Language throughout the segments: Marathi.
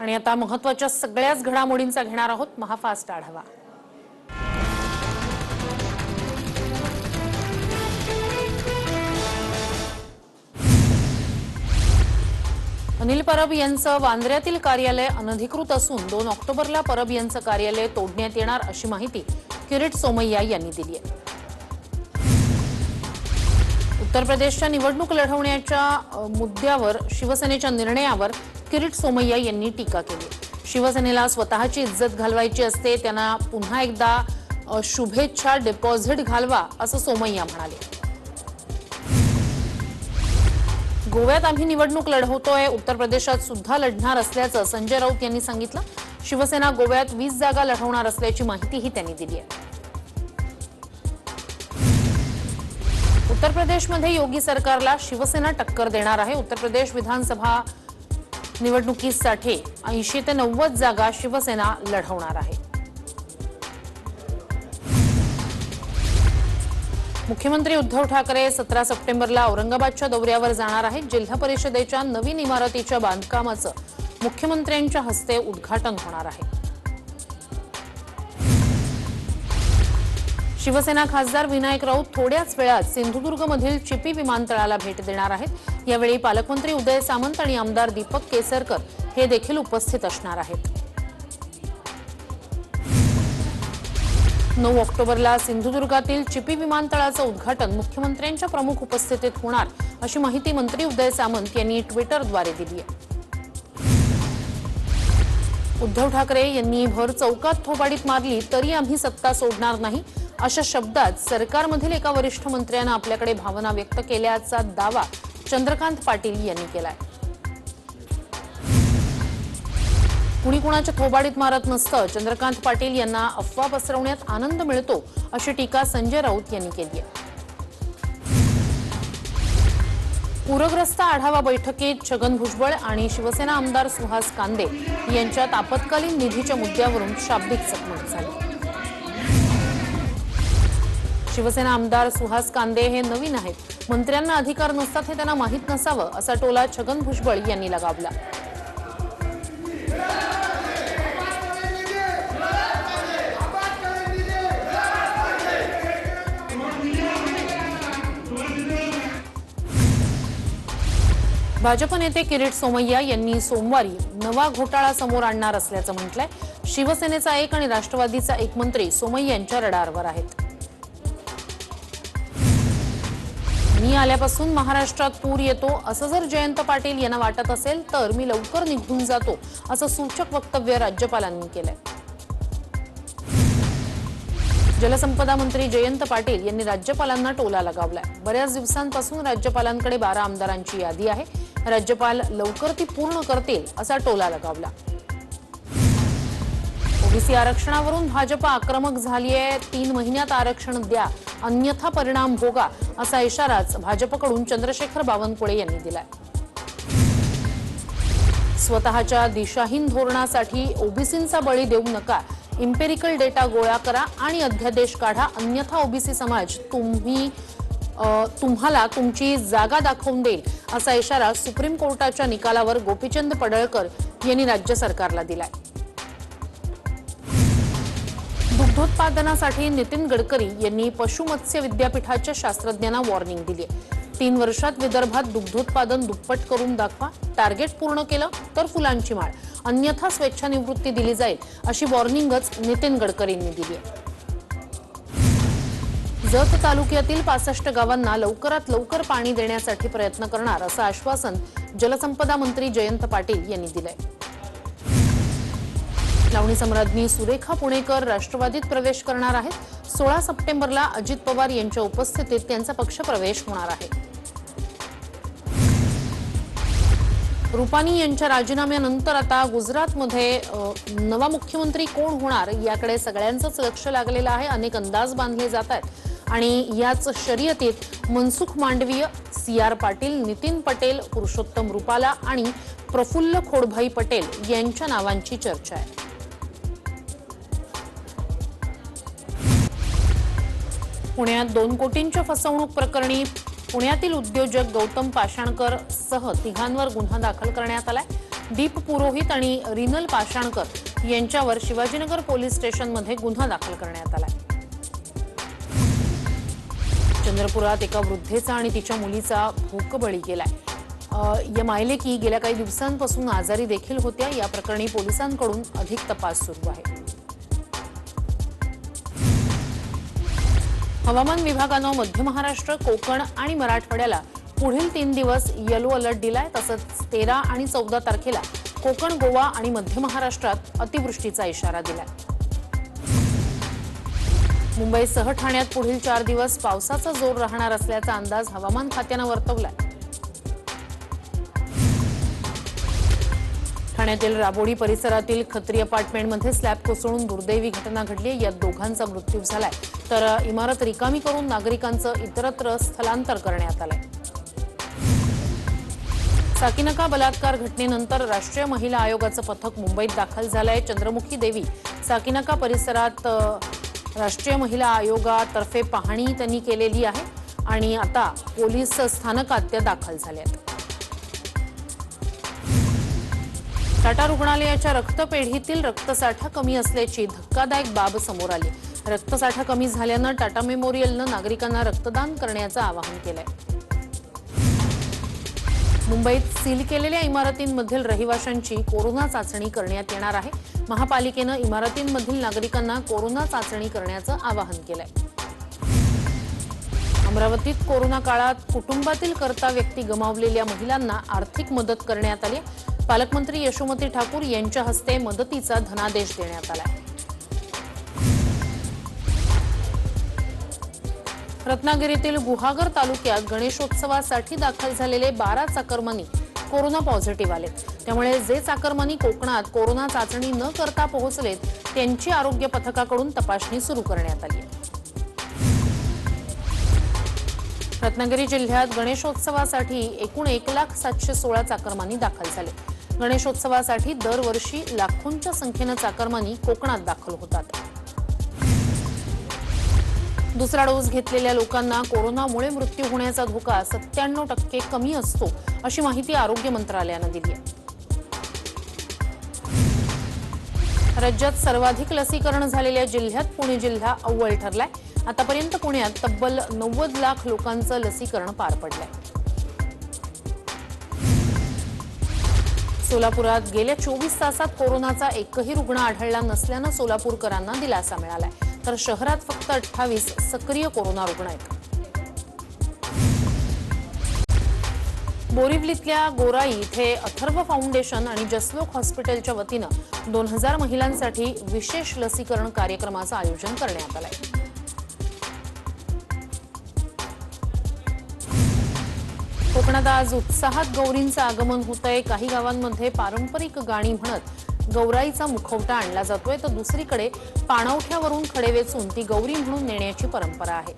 आणि आता महत्त्वाच्या सगळ्याच घडामोडींचा घेणार आहोत महाफास्ट आढावा. अनिल परब यांचं वांद्र्यातील कार्यालय अनधिकृत असून दोन ऑक्टोबरला परब यांचं कार्यालय तोडण्यात येणार अशी माहिती किरीट सोमय्या यांनी दिली आहे. उत्तर प्रदेशच्या निवडणूक लढवण्याच्या मुद्द्यावर शिवसेनेच्या निर्णयावर किरीट सोमय्या यांनी टीका केली. शिवसेनेला स्वतःची इज्जत घालवायची असते त्यांना पुन्हा एकदा शुभेच्छा डिपॉझिट घालवा असं सोमय्या म्हणाले. गोव्यात आम्ही निवडणूक लढवतोय उत्तर प्रदेशात सुद्धा लढणार असल्याचं संजय राऊत यांनी सांगितलं. शिवसेना गोव्यात वीस जागा लढवणार असल्याची माहितीही त्यांनी दिली आहे. उत्तर प्रदेशमध्ये योगी सरकारला शिवसेना टक्कर देणार आहे. उत्तर प्रदेश विधानसभा निवडणुकीसाठी ऐंशी ते नव्वद जागा शिवसेना लढवणार आहे. मुख्यमंत्री उद्धव ठाकरे सतरा सप्टेंबरला औरंगाबादच्या दौऱ्यावर जाणार आहेत. जिल्हा परिषदेच्या नवीन इमारतीच्या बांधकामाचं मुख्यमंत्र्यांच्या हस्ते उद्घाटन होणार आहे. शिवसेना खासदार विनायक राऊत थोड्याच वेळात सिंधुदुर्गमधील चिपी विमानतळाला भेट देणार आहेत. यावेळी पालकमंत्री उदय सामंत आणि आमदार दीपक केसरकर हे देखील उपस्थित असणार आहेत. नऊ ऑक्टोबरला सिंधुदुर्गातील चिपी विमानतळाचं उद्घाटन मुख्यमंत्र्यांच्या प्रमुख उपस्थितीत होणार अशी माहिती मंत्री उदय सामंत यांनी ट्विटरद्वारे दिली आहे. उद्धव ठाकरे यांनी भर चौकात थोबाडीत मारली तरी आम्ही सत्ता सोडणार नाही अशा शब्दात सरकारमधील एका वरिष्ठ मंत्र्यानं आपल्याकडे भावना व्यक्त केल्याचा दावा चंद्रकांत पाटील यांनी केलाय. कुणी कुणाच्या थोबाडीत मारत नसतं चंद्रकांत पाटील यांना अफवा पसरवण्यात आनंद मिळतो अशी टीका संजय राऊत यांनी केली आहे. पूरग्रस्त आढावा बैठकीत छगन भुजबळ आणि शिवसेना आमदार सुहास कांदे यांच्यात आपत्कालीन निधीच्या मुद्द्यावरून शाब्दिक चकमक झाली. शिवसेना आमदार सुहास कांदे हे नवीन आहेत. मंत्र्यांना अधिकार नसतात हे त्यांना माहीत नसावं असा टोला छगन भुजबळ यांनी लगावला. भाजप नेते किरीट सोमय्या यांनी सोमवारी नवा घोटाळा समोर आणणार असल्याचं म्हटलंय. शिवसेनेचा एक आणि राष्ट्रवादीचा एक मंत्री सोमय्या यांच्या रडारवर आहेत. मी आल्यापासून महाराष्ट्रात पूर येतो. असं जर जयंत पाटील यांना वाटत असेल तर मी लवकर निघून जातो असं सूचक वक्तव्य राज्यपालांनी केलंय. जलसंपदा मंत्री जयंत पाटील यांनी राज्यपालांना टोला लगावलाय. बऱ्याच दिवसांपासून राज्यपालांकडे बारा आमदारांची यादी आहे. राज्यपाल लवकर ती पूर्ण करतील असा टोला लगावला. ओबीसी आरक्षणावरून भाजप आक्रमक झाली आहे तीन महिन्यात आरक्षण द्या. अन्यथा परिणाम भोगा असा इशाराच भाजपकडून चंद्रशेखर बावनकुळे यांनी दिलाय. स्वतःच्या दिशाहीन धोरणासाठी ओबीसींचा बळी देऊ नका. इम्पेरिकल डेटा गोळा करा आणि अध्यादेश काढा. अन्यथा ओबीसी समाज तुम्ही तुम्हाला तुमची जागा दाखवून देईल असा इशारा सुप्रीम कोर्टाच्या निकालावर गोपीचंद पडळकर यांनी राज्य सरकारला दिलाय. दुग्धोत्पादनासाठी नितीन गडकरी यांनी पशुमत्स्य विद्यापीठाच्या शास्त्रज्ञांना वॉर्निंग दिली तीन वर्षात विदर्भात दुग्धोत्पादन दुप्पट करून दाखवा टार्गेट पूर्ण केलं तर फुलांची माळ. अन्यथा स्वेच्छानिवृत्ती दिली जाईल अशी वॉर्निंगच नितीन गडकरींनी दिली आहे. जत तालुक्यातील पासष्ट गावांना लवकरात लवकर पाणी देण्यासाठी प्रयत्न करणार असं आश्वासन जलसंपदा मंत्री जयंत पाटील यांनी दिलंय. लावणी सम्राज्ञी सुरेखा पुणेकर राष्ट्रवादीत प्रवेश करणार आहेत. सोळा सप्टेंबरला अजित पवार यांच्या उपस्थितीत त्यांचा पक्षप्रवेश होणार आहे. रुपानी यांच्या राजीनाम्यानंतर आता गुजरातमध्ये नवा मुख्यमंत्री कोण होणार याकडे सगळ्यांचंच लक्ष लागलेलं आहे. अनेक अंदाज बांधले जात आहेत. आणि याच शर्यतीत मनसुख मांडवीय सी आर पाटील नितीन पटेल पुरुषोत्तम रुपाला आणि प्रफुल्ल खोडभाई पटेल यांच्या नावांची चर्चा आहे. पुण्यात दोन कोटींच्या फसवणूक प्रकरणी पुण्यातील उद्योजक गौतम पाषाणकर सह तिघांवर गुन्हा दाखल करण्यात आलाय. दीप पुरोहित आणि रिनल पाषाणकर यांच्यावर शिवाजीनगर पोलीस स्टेशनमध्ये गुन्हा दाखल करण्यात आलाय. चंद्रपुरात एका वृद्धेचा आणि तिच्या मुलीचा भूकबळी गेलाय. अ, या मायलेकी गेल्या काही दिवसांपासून आजारी देखील होत्या. या प्रकरणी पोलिसांकडून अधिक तपास सुरू आहे. हवामान विभागानं मध्य महाराष्ट्र कोकण आणि मराठवाड्याला पुढील तीन दिवस येलो अलर्ट दिलाय. तसंच तेरा आणि चौदा तारखेला कोकण गोवा आणि मध्य महाराष्ट्रात अतिवृष्टीचा इशारा दिलाय. मुंबईसह ठाण्यात पुढील चार दिवस पावसाचा जोर राहणार असल्याचा अंदाज हवामान खात्यानं वर्तवलाय. ठाण्यातील राबोडी परिसरातील खत्री अपार्टमेंटमध्ये स्लॅब कोसळून दुर्दैवी घटना घडली. यात दोघांचा मृत्यू झालाय. तर इमारत रिकामी करून नागरिकांचं इतरत्र स्थलांतर करण्यात आलंय. साकिनका बलात्कार घटनेनंतर राष्ट्रीय महिला आयोगाचं पथक मुंबईत दाखल झालंय. चंद्रमुखी देवी साकिनका परिसरात राष्ट्रीय महिला आयोगातर्फे पाहणी त्यांनी केलेली आहे आणि आता पोलीस स्थानकात त्या दाखल झाल्या आहेत टाटा रुग्णालयाच्या रक्तपेढीतील रक्तसाठा कमी असल्याची धक्कादायक बाब समोर आली. रक्तसाठा कमी झाल्यानं टाटा मेमोरियलनं नागरिकांना रक्तदान करण्याचं आवाहन केलंय. मुंबईत सील केलेल्या इमारतींमधील रहिवाशांची कोरोना चाचणी करण्यात येणार आहे. महापालिकेनं इमारतींमधील नागरिकांना कोरोना चाचणी करण्याचं आवाहन केलंय. अमरावतीत कोरोना काळात कुटुंबातील कर्ता व्यक्ती गमावलेल्या महिलांना आर्थिक मदत करण्यात आली. पालकमंत्री यशोमती ठाकूर यांच्या हस्ते मदतीचा धनादेश देण्यात आलाय. रत्नागिरीतील गुहागर तालुक्यात गणेशोत्सवासाठी दाखल झालेले बारा चाकरमानी कोरोना पॉझिटिव्ह आले त्यामुळे जे चाकरमानी कोकणात कोरोना चाचणी न करता पोहोचलेत त्यांची आरोग्य पथकाकडून तपासणी सुरू करण्यात आली आहे. रत्नागिरी जिल्ह्यात गणेशोत्सवासाठी एकूण एक लाख सातशे सोळा चाकरमानी दाखल झाले. गणेशोत्सवासाठी दरवर्षी लाखोंच्या संख्येनं चाकरमानी कोकणात दाखल होतात. दुसरा डोस घेतलेल्या लोकांना कोरोनामुळे मृत्यू होण्याचा धोका सत्त्याण्णव टक्के कमी असतो अशी माहिती आरोग्य मंत्रालयानं दिली आहे. राज्यात सर्वाधिक लसीकरण झालेल्या जिल्ह्यात पुणे जिल्हा अव्वल ठरलाय. आतापर्यंत पुण्यात तब्बल नव्वद लाख लोकांचं लसीकरण पार पडलंय. सोलापुरात गेल्या चोवीस तासात कोरोनाचा एकही रुग्ण आढळला नसल्यानं सोलापूरकरांना दिलासा मिळालाय. तर शहरात फक्त अठ्ठावीस सक्रिय कोरोना रुग्ण आहेत. बोरिवलीतल्या गोराई इथे अथर्व फाउंडेशन आणि जसलोक हॉस्पिटलच्या वतीनं दोन हजार महिलांसाठी विशेष लसीकरण कार्यक्रमाचं आयोजन करण्यात आलंय. कोकणात आज उत्साहात गौरींचं आगमन होत आहे काही गावांमध्ये पारंपरिक गाणी म्हणत गौराईचा मुखवटा आणला जातोय तर दुसरीकडे पाणवठ्यावरून खडे वेचून ती गौरी म्हणून नेण्याची परंपरा आहे.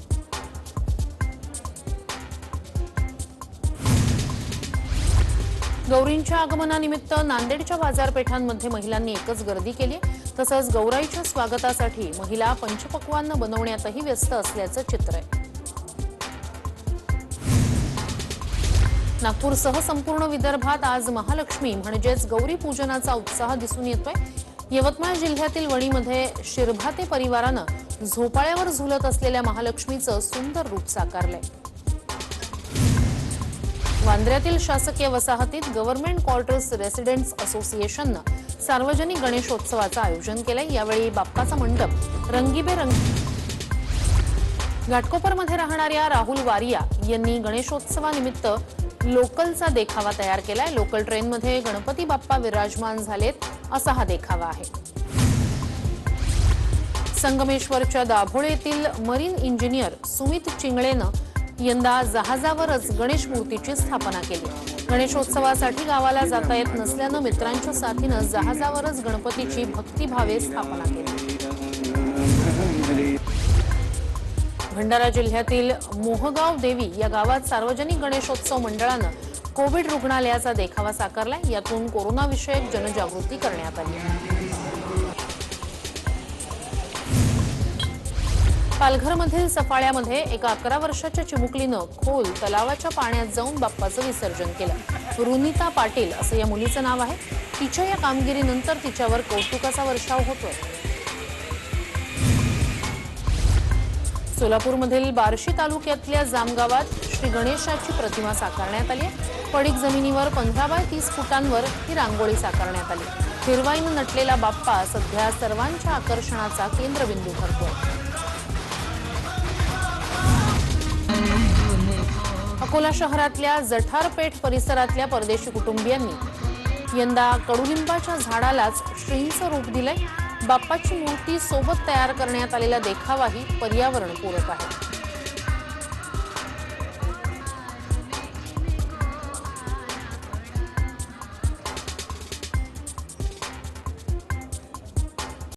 गौरींच्या आगमनानिमित्त नांदेडच्या बाजारपेठांमध्ये महिलांनी एकच गर्दी केली तसंच गौराईच्या स्वागतासाठी महिला पंचपक्वान्न बनवण्यातही व्यस्त असल्याचं चित्र आहे. नागपूरसह संपूर्ण विदर्भात आज महालक्ष्मी म्हणजेच गौरी पूजनाचा उत्साह दिसून येतोय. यवतमाळ जिल्ह्यातील वणीमध्ये शिरभाते परिवारानं झोपाळ्यावर झुलत असलेल्या महालक्ष्मीचं सुंदर रूप साकारलंय. वांद्र्यातील शासकीय वसाहतीत गव्हर्नमेंट क्वार्टर्स रेसिडेंट्स असोसिएशननं सार्वजनिक गणेशोत्सवाचं आयोजन केलंय. यावेळी बाप्पाचा मंडप रंगीबेरंगी घाटकोपरमध्ये राहणाऱ्या राहुल वारिया यांनी गणेशोत्सवानिमित्त लोकलचा देखावा तयार केलाय. लोकल ट्रेनमध्ये गणपती बाप्पा विराजमान झालेत असा हा देखावा आहे. संगमेश्वरच्या दाभोळेतील मरीन इंजिनियर सुमित चिंगळेनं यंदा जहाजावरच गणेश मूर्तीची स्थापना केली. गणेशोत्सवासाठी गावाला जाता येत नसल्यानं मित्रांच्या साथीनं जहाजावरच गणपतीची भक्तिभावे स्थापना केली. भंडारा जिल्ह्यातील मोहगाव देवी या गावात सार्वजनिक गणेशोत्सव मंडळानं कोविड रुग्णालयाचा देखावा साकारलाय. यातून कोरोनाविषयक जनजागृती करण्यात आली. पालघरमधील सफाळ्यामध्ये एका अकरा वर्षाच्या चिमुकलीनं खोल तलावाच्या पाण्यात जाऊन बाप्पाचं विसर्जन केलं. रुनिता पाटील असं या मुलीचं नाव आहे. तिच्या या कामगिरीनंतर तिच्यावर कौतुकाचा वर्षाव होतोय. सोलापूरमधील बार्शी तालुक्यातल्या जामगावात श्री गणेशाची प्रतिमा साकारण्यात आली पडीक जमिनीवर पंधरा बाय तीस फुटांवर ही रांगोळी साकारण्यात आली. हिरवाईनं नटलेला बाप्पा सध्या सर्वांच्या आकर्षणाचा केंद्रबिंदू ठरतो अकोला शहरातल्या जठारपेठ परिसरातल्या परदेशी कुटुंबियांनी यंदा कडुलिंबाच्या झाडालाच श्रींचं रूप दिलंय. बाप्पाची मूर्ती सोबत तयार करण्यात आलेला देखावाही पर्यावरणपूरक आहे.